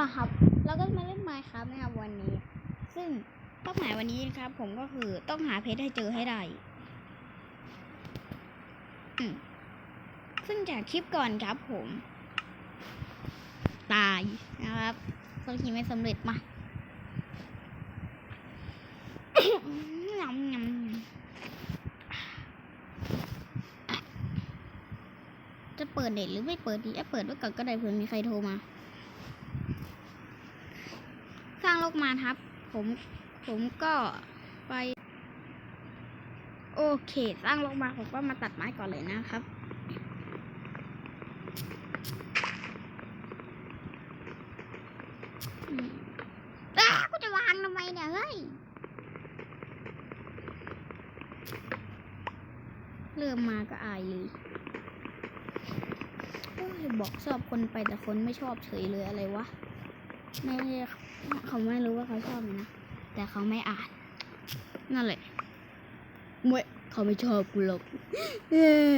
ล่ะครับ เราก็มาเล่นไมค์ครับนะครับวันนี้ ซึ่งเป้าหมายวันนี้นะครับ ผมก็คือต้องหาเพชรให้เจอให้ได้ซึ่งจากคลิปก่อนครับผม ตายนะครับคนขี่ไม่สำเร็จมายำยำจะเปิดเน็ตหรือไม่เปิดดีเอ๊ะเปิดไว้ก่อนก็ได้เผื่อมีใครโทรมา สร้างโลกมาครับ ผมผมก็ไป โอเค สร้างลกมาผมก็มาตัดไม้ก่อนเลยนะครับอ้ากูจะวางทำไมเนี่ยเฮ้ยเริ่มมาก็อายเลยโอ้ยบอกชอบคนไปแต่คนไม่ชอบเฉยเลยอะไรวะ ไม่ เขาไม่รู้ว่าเขาชอบนะ แต่เขาไม่อ่าน นั่นแหละเมื่อเขาไม่ชอบกูหรอกเอ้อ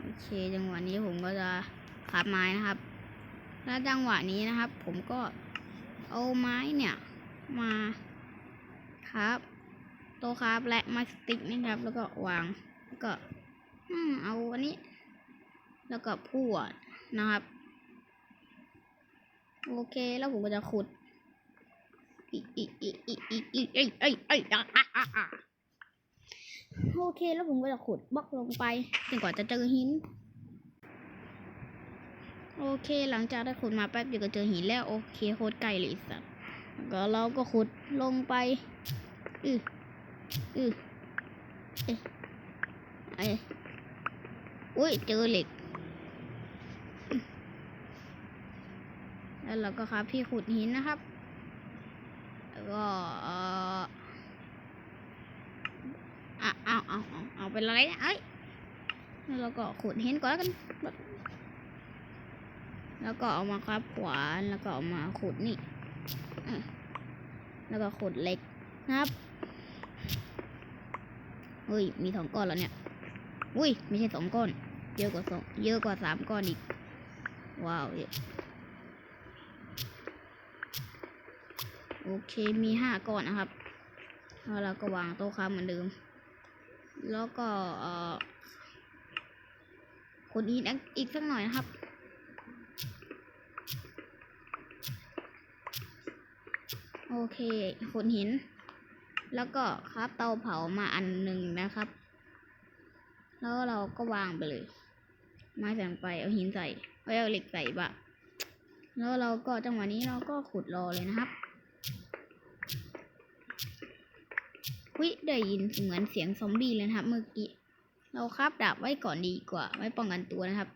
โอเคจังหวะนี้ผมก็จะขับไม้นะครับ แล้วจังหวะนี้นะครับ ผมก็เอาไม้เนี่ย มาครับโต๊ะครับและไม้สติกนะครับ แล้วก็วางแล้วก็เอาอันนี้ แล้วก็พวดนะครับ โอเค แล้วผมก็จะขุดโอเค แล้วผมก็จะขุดบล็อกลงไปจนกว่าจะเจอหิน โอเค หลังจากได้ขุดมาแป๊บเดียวก็เจอหินแล้ว โอเคโคตรไกลเลยสัตว์ก็เราก็ขุดลงไป อืออือเอ้ยเอ๊ะอุ้ย เจอเหล็ก แล้วเราก็ครับพี่ขุดหินนะครับ แล้วก็เอออะเอาเอาเอาเอาเป็นอะไรเอ้ยแล้วเราก็ขุดหินก่อนแล้วกัน แล้วก็เอามาครับขวานแล้วก็เอามาขุดนี่แล้วก็ขุดเหล็กนะครับเฮ้ย มีสองก้อนแล้วเนี่ย อุ้ย ไม่ใช่สองก้อน เยอะกว่าสอง เยอะกว่าสามก้อนอีก ว้าวเยอะ โอเคมีห้าก้อนนะครับแล้วเราก็วางโต๊ะค้าเหมือนเดิม แล้วก็เอ่อขุดหินอีกสักหน่อยนะครับ โอเคขุดหิน แล้วก็ครับเตาเผามาอันหนึ่งนะครับ แล้วเราก็วางไปเลย ไม้ใส่ลงไปเอาหินใส่เอาเอาเหล็กใส่บะแล้วเราก็จังหวะนี้เราก็ขุดรอเลยนะครับ วิได้ยินเหมือนเสียงซอมบี้เลยนะครับ เมื่อกี้ เราคาบดาบไว้ก่อนดีกว่า ไว้ป้องกันตัวนะครับ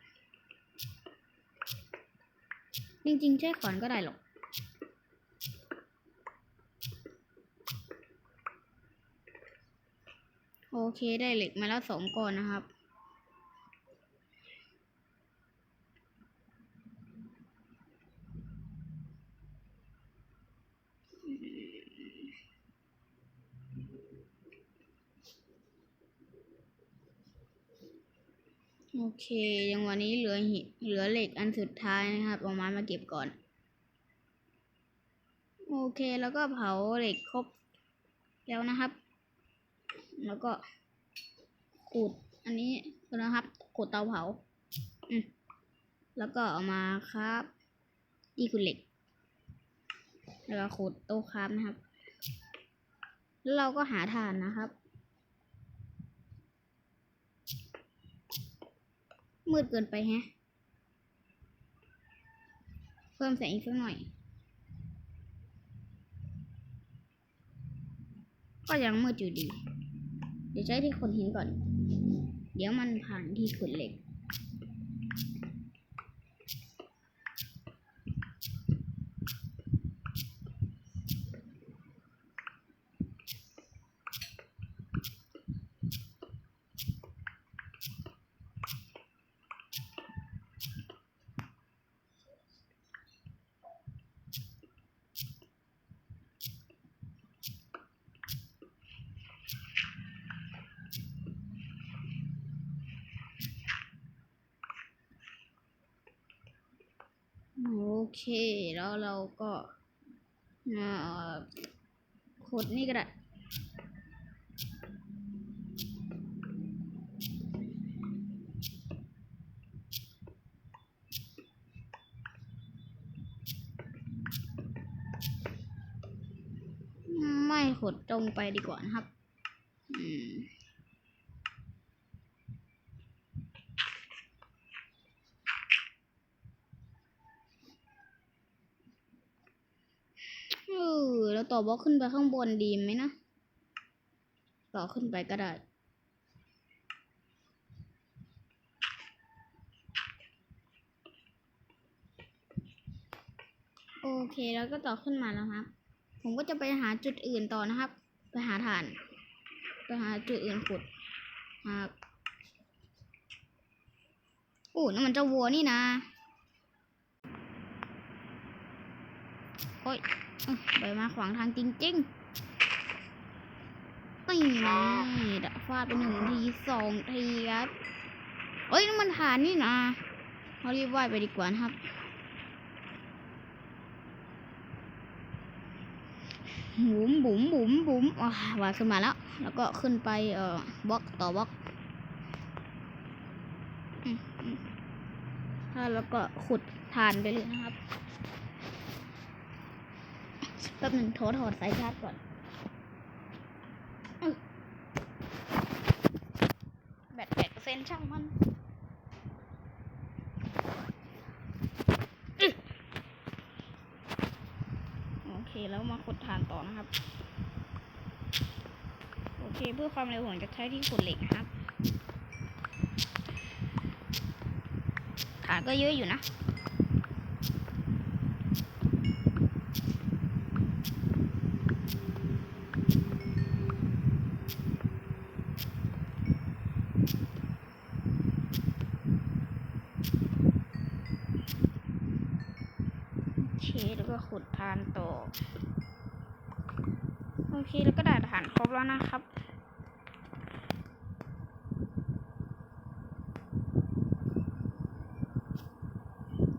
จริงๆ ใช้ขวานก็ได้หรอกโอเคได้เหล็กมาแล้วสองก้อนนะครับ โอ เค ยังวันนี้เหลือหิเหลือเหล็กอันสุดท้ายนะครับเอาไม้มาเก็บก่อน โอเคแล้วก็เผาเหล็กครบแล้วนะครับ แล้วก็ขูดอันนี้นะครับขูดเตาเผาอืมแล้วก็เอามาครับที่คุณเหล็ก แล้วก็ขูดโต๊ะครับนะครับ แล้วเราก็หาถ่านนะครับ มืดเกินไปฮะ เพิ่มแสงอีกสักหน่อย ก็ยังมืดอยู่ดี เดี๋ยวใช้ที่คนหินก่อน เดี๋ยวมันผ่านที่ขุดเหล็ก เค แล้วเราก็อ่อขุดนี่ก็ได้ไม่ขุดตรงไปดีกว่านะครับ อืม เอ อแล้วต่อบล็อกขึ้นไปข้างบนดีไหมนะต่อขึ้นไปก็ได้โอเคแล้วก็ต่อขึ้นมาแล้วครับ ผมก็จะไปหาจุดอื่นต่อนะครับ ไปหาฐาน ไปหาจุดอื่นขุดครับโอ้นั่นมันเจ้าวัวนี่นะโอ้ยเอ้ย ใบมาขวางทางจริงๆนี่นะดะฟาดไปหนึ่งทีสองทีครับเอ้ยนั่นมันฐานนี่นะเรารีบว่ายไปดีกว่านะครับบุ๋มบุ๋มบุ๋มบุ๋มว้าวายขึ้นมาแล้ว แล้วก็ขึ้นไปเอ่อบล็อกต่อบล็อกแล้วก็ขุดฐานไปเลยนะครับ แป๊บหนึ่งโทรถอดสายชาร์จก่อน แบตแปดเปอร์เซ็นต์ช่างมันโอเคแล้วมาขุดฐานต่อนะครับ โอเคเพื่อความเร็วผมจะใช้ที่ขุดเหล็กนะครับฐานก็เยอะอยู่นะ โอเค แล้วก็ ขุดฐานต่อ โอเค แล้วก็ได้ฐานครบแล้วนะครับ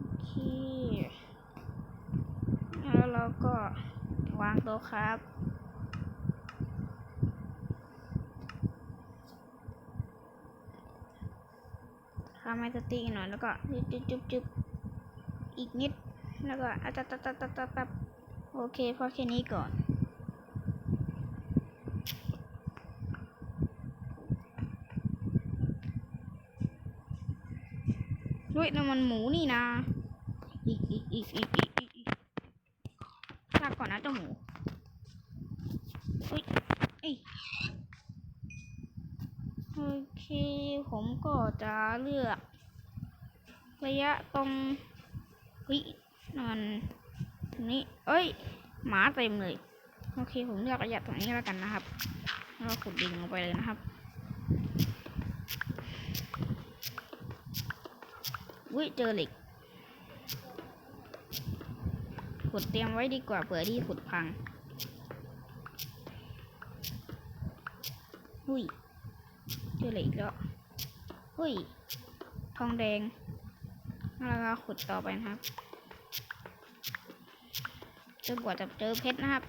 โอเค แล้วเราก็วางโต๊ะครับทำให้สติกหน่อยแล้วก็จุบจุ๊บจุ๊บจุ๊บอีกนิด แล้วก็อะตัตับตับตับตับตับโอเคพอแค่นี้ก่อนด้วยน้ำมันหมูนี่นะอีกอีกอีกอีกอีกอีกอีกลากก่อนนะเจ้าหมูอุ้ยเอ้ยโอเค ผมก็จะเลือก ระยะตรงเฮ้ย นั่นนตรงนี้เอ้ย หมาเต็มเลย โอเค ผมเลือกระยะตรงนี้แล้วกันนะครับแล้วขุดดินลงไปเลยนะครับอุ้ยเจอเหล็ก ขุดเตรียมไว้ดีกว่าเผื่อที่ขุดพังหุ้ย เจอเหล็กแล้วหุ้ย ทองแดงแล้วก็ขุดต่อไปนะครับ นกว่าจะเจอเพชรนะครับ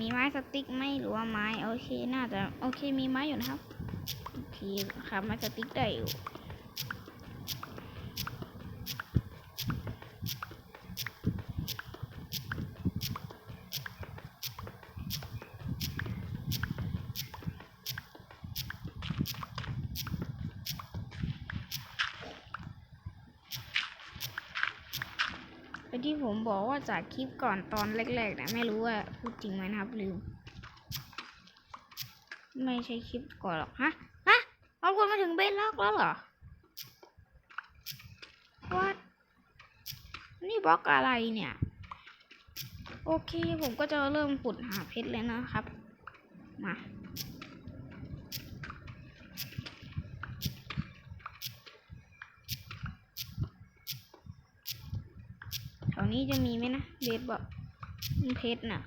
มีไม้สติ๊กไหมหรือว่าไม้โอเคน่าจะโอเคมีไม้อยู่นะครับโอเคครับไม้สติ๊กได้อยู่ แต่ที่ผมบอกว่าจากคลิปก่อนตอนแรกๆนะไม่รู้ว่าพูดจริงไหมนะครับลืมไม่ใช่คลิปก่อนหรอกฮะฮะเอาคนมาถึงเบสล็อกแล้วเหรอว่านี่บล็อกอะไรเนี่ย โอเคผมก็จะเริ่มขุดหาเพชรเลยนะครับี้จะมีไหมนะเบสบอกเพชรน่ะ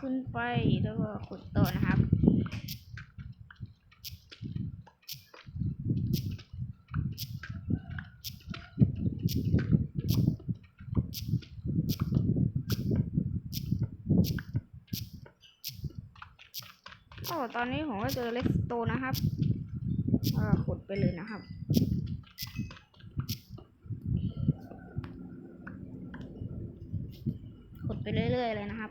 ขึ้นไปแล้วก็ขุดต่อนะครับ ตอนนี้ผมก็เจอเลสโตนะครับขุดไปเลยนะครับขุดไปเรื่อยๆเลยนะครับ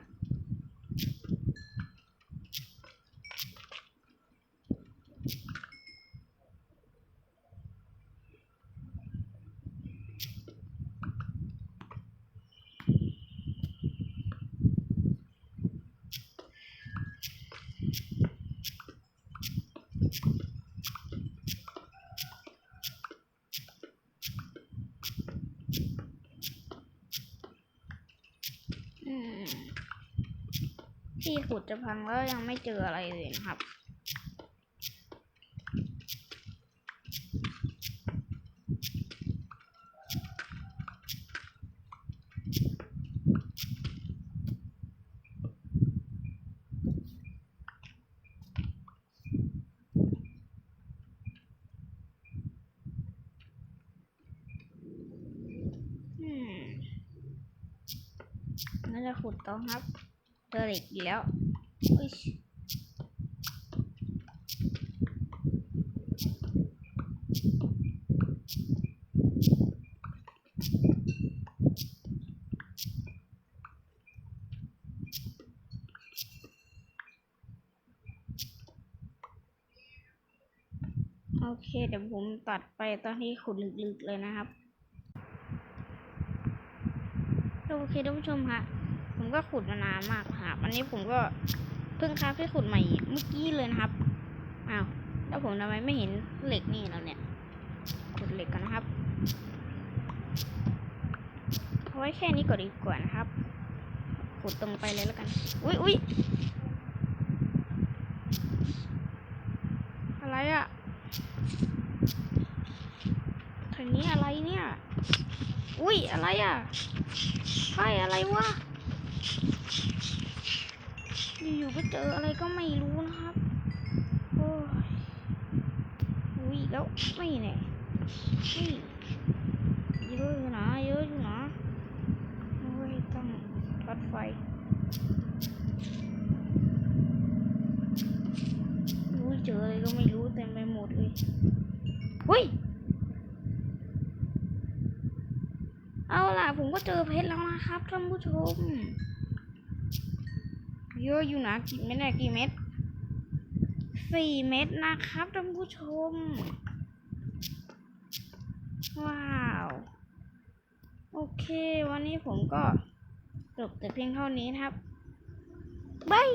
อืม ที่ขุดจะพังแล้วยังไม่เจออะไรเลยนะครับ อืมน่าจะขุดต่อครับ อเหล็กอีกแล้วโอเค เดี๋ยวผมตัดไปตอนที่ขุดลึกๆเลยนะครับ โอเคท่านผู้ชมฮะ ผมก็ขุดมานานมากครับอันนี้ผมก็เพิ่งคราฟที่ขุดใหม่เมื่อกี้เลยนะครับอ้าวแล้วผมทำไมไม่เห็นเหล็กนี่แล้วเนี่ยขุดเหล็กกันนะครับเอาไว้แค่นี้ก่อนดีกว่านะครับ ขุดตรงไปเลยแล้วกัน อุ้ยอุ้ยอะไรอะทางนี้อะไรเนี่ย อุ้ยอะไรอะใช่อะไรวะ อยู่ๆก็เจออะไรก็ไม่รู้นะครับ โอ้ยอุ้ยแล้วไม่เนี่ยนี่เยอะอยู่นะเยอะอยู่นะโอ้ยต้องทอดไฟอุ้ยเจออะไรก็ไม่รู้เต็มไปหมดเลยเฮ้ยเอาล่ะผมก็เจอเพชรแล้วนะครับท่านผู้ชม เยอะอยู่นะกี่เม็ดเนี่ยกี่เม็ดสี่เม็ดนะครับท่านผู้ชม ว้าว โอเค วันนี้ผมก็จบแต่เพียงเท่านี้ครับบาย